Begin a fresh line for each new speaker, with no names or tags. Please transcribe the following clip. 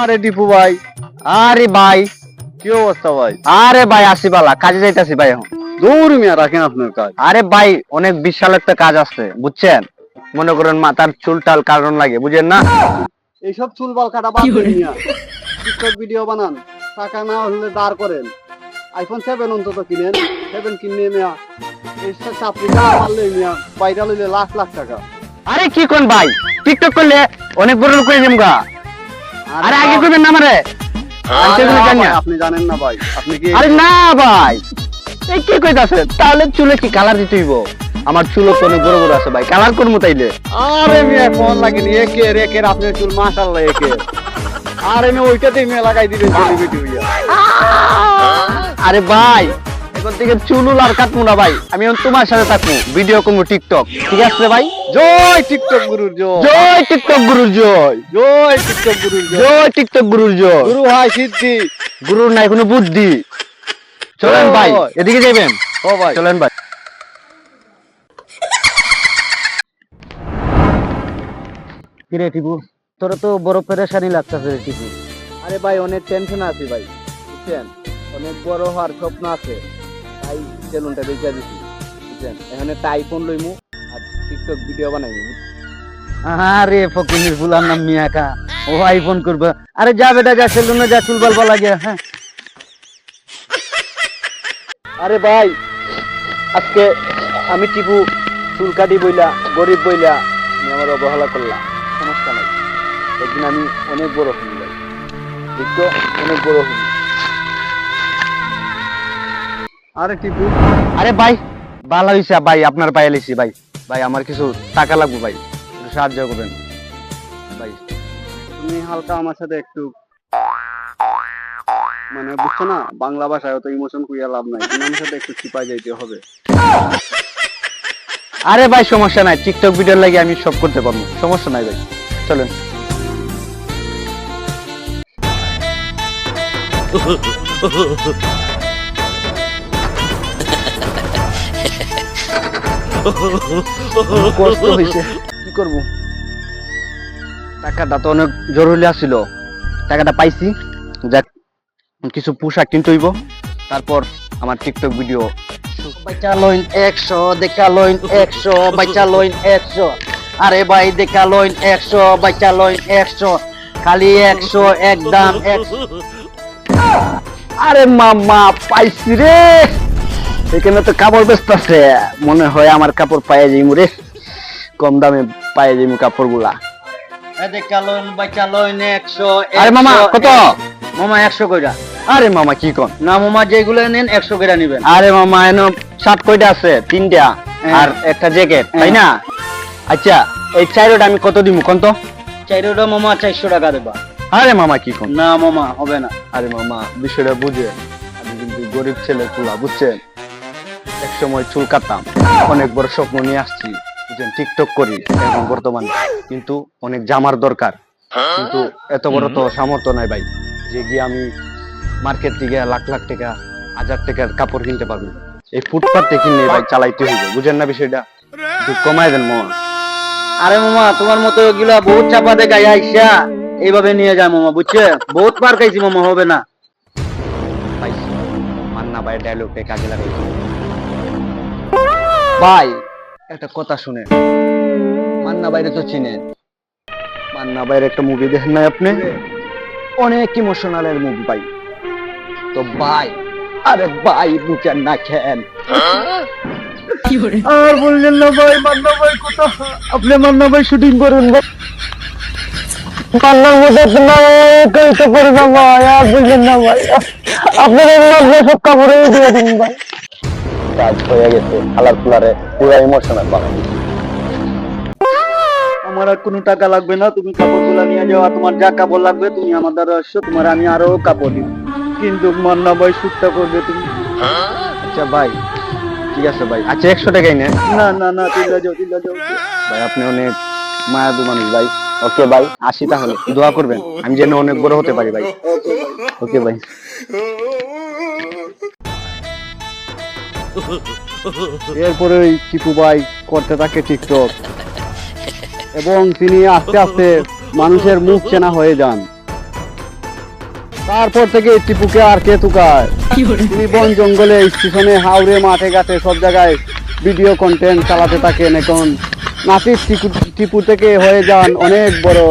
আরে টিপু ভাই।
আরে ভাই।
কি অবস্থা ভাই?
আরে ভাই আসি বালা কাজে যাইতাছি ভাই এখন।
দৌড় মিয়া রাখেন আপনার কাজ।
আরে ভাই অনেক বিশাল একটা কাজ আছে বুঝছেন? মনে করেন মাথার চুল টাল কারণ লাগে বুঝেন না?
এইসব চুল বাল কাটা বাদ দেন মিয়া। টিকটক ভিডিও বানান টাকা না হলে দাঁড় করেন। আইফোন সেভেন অন্তত কিনেন সেভেন কিনে মিয়া। এই চাপড়ি না মারলে মিয়া বাইরে লইলে লাখ লাখ টাকা।
আরে কি কোন ভাই? টিকটক করলে অনেক বড় লোক হয়ে যাব গা। আরে আগে করবেন না আমারে। আমি।
আপনি জানেন না ভাই। আপনি কি
আরে না ভাই। এই কি কইতাছে? তাহলে চুলে কি কালার দিতে হইব? আমার চুল তো অনেক বড় বড় আছে ভাই কালার করব তাইলে।
আরে মিয়া ফোন লাগেনি একের একের আপনার চুল মাশাআল্লাহ একের আরে মিয়া ওইটাতেই মিয়া লাগাই দিবেন সেলিব্রিটি হইয়া।
আরে ভাই এখন থেকে চুলুল আর কাটবো না ভাই। আমি তোমার সাথে থাকব ভিডিও করব টিকটক ঠিক আছে ভাই?
জয় টিকটক গুরুর জয়।
জয় টিকটক গুরুর জয়।
জয় টিকটক গুরুর জয়।
জয় টিকটক গুরুর জয়।
গুরু সিদ্ধি।
গুরুর নাই কোনো বুদ্ধি। চলেন ভাই। এদিকে যাবেন
ও ভাই।
চলেন ভাই। কিরে টিপু তোর তো বড় পেরেশানি লাগতেছে রে টিপু।
আরে ভাই অনেক টেনশন আছে ভাই বুঝছেন? অনেক বড় হওয়ার স্বপ্ন আছে। তাই সেলুনটা বেঁচে দিছি বুঝছেন? এখানে একটা আইফোন লইমু। টিকটক ভিডিও বানাইমু
আরে ফকিনির ফুলার নাম মিয়াকা। ও আইফোন করবে। আরে যা বেটা যা সেলুনে যা চুল বালবা লাগে হ্যাঁ।
আরে ভাই আজকে আমি টিপু চুল কাটি বইলা গরিব বইলা তুমি আমার অবহেলা করলা। সমস্যা নাই। একদিন আমি অনেক বড় দেখো অনেক বড় হই আরে টিপু।
আরে ভাই ভালো হইছে ভাই আপনার পায়ে লিছি ভাই। ভাই, আমার কিছু টাকা লাগবে ভাই, একটু সাহায্য করবেন। ভাই,
তুমি হালকা আমার সাথে একটু মানে বুঝছ না, বাংলা ভাষায় অত ইমোশন কুইয়া লাভ নাই, তুমি আমার সাথে একটু চিপাই যাইতে হবে।
আরে ভাই, সমস্যা নাই টিকটক ভিডিও লাগে আমি সব করতে পারব, সমস্যা নাই ভাই, চলেন। কষ্ট হয়েছে কি করব? টাকাটা তো অনেক জরুরি আছিল টাকাটা পাইছি। কিছু পোশাক কিনতে হইব। তারপর আমার টিকটক ভিডিও বাচ্চা লইন একশো দেখা লইন একশো বাচ্চা লইন একশো। আরে ভাই দেখা লইন একশো বাচ্চা লইন একশো। খালি একশো, একদম একশো। আরে মামা, পাইছি রে। এখানে তো কাপড় ব্যস্ত আছে। মনে হয় আমার কাপড় পায়ে যাইমু রে। কম দামে পায়ে যাইমু কাপড়গুলা আরে মামা কত? মামা একশো কইরা। আরে মামা কি কন? না মামা যেগুলো নেন একশো কইরা নিবেন। আরে মামা এন শার্ট কয়টা আছে? তিনটা। আর একটা জ্যাকেট তাই না? আচ্ছা এই চাইরোটা আমি কত দিমু কোন তো? চাইরোটা মামা চারশো টাকা দেবা। আরে মামা কি কোন? না মামা হবে না। আরে মামা বিষয়টা বুঝে। আমি কিন্তু গরিব ছেলে কুলা বুঝছেন? এক সময় চুল কাটতাম অনেক বড় স্বপ্ন নিয়ে আসছি টিকটক করি এখন বর্তমানে। কিন্তু অনেক জামার দরকার। কিন্তু এত বড় তো সামর্থ্য নাই ভাই। যে গিয়ে আমি মার্কেট থেকে লাখ লাখ টাকা হাজার টাকার কাপড় কিনতে পারব। এই ফুটপাতে কিনে ভাই চালাইতে হইব। বুঝেন না বিষয়টা? একটু কমাই দেন মামা আরে মামা তোমার মতো এগুলা বহুত চাপা দেখাই আইসা। এইভাবে নিয়ে যায় মামা বুঝছে? বহুত পার খাইছি মামা হবে না। মান্না ভাই ডায়লগটা কাজে লাগাইছি। ভাই, একটা কথা শুনে মান্না বাইরে তো চিনেন। মান্না বাইরে একটা মুভি দেখেন নাই আপনি? অনেক ইমোশনাল এর মুভি ভাই। তো ভাই, আরে ভাই বুকের না খেন আর বললেন না ভাই, মান্না ভাই কোথা? আপনি মান্না ভাই শুটিং করুন ভাই। বুঝে না ভাই না সব কাপড়ে দিয়ে দিন ভাই। কাজ হয়ে গেছে। আলার কুলারে পুরো ইমোশনাল বানাই আমার আর কোনো টাকা লাগবে না তুমি কাপড়গুলো নিয়ে যাও আর তোমার যা কাপড় লাগবে তুমি আমার দ্বারা আসছো তোমার আমি আরও কাপড় দিব। কিন্তু মান্না ভাই শুটটা করবে তুমি। আচ্ছা ভাই ঠিক আছে ভাই। আচ্ছা একশো টাকাই নেন না না না তুই যাও তুই যাও। ভাই আপনি অনেক মায়াদু মানুষ ভাই। ওকে ভাই। আসি তাহলে দোয়া করবেন। আমি যেন অনেক বড় হতে পারি ভাই। ওকে ভাই।
এরপরে ওই টিপু ভাই করতে থাকে টিকটক। এবং তিনি আস্তে আস্তে মানুষের মুখ চেনা হয়ে যান। তারপর থেকে টিপুকে আর কে তুকায় তিনি বন জঙ্গলে স্টেশনে হাওড়ে মাঠে ঘাটে সব জায়গায় ভিডিও কন্টেন্ট চালাতে থাকেন। এখন নাতির টিপু টিপু থেকে হয়ে যান অনেক বড়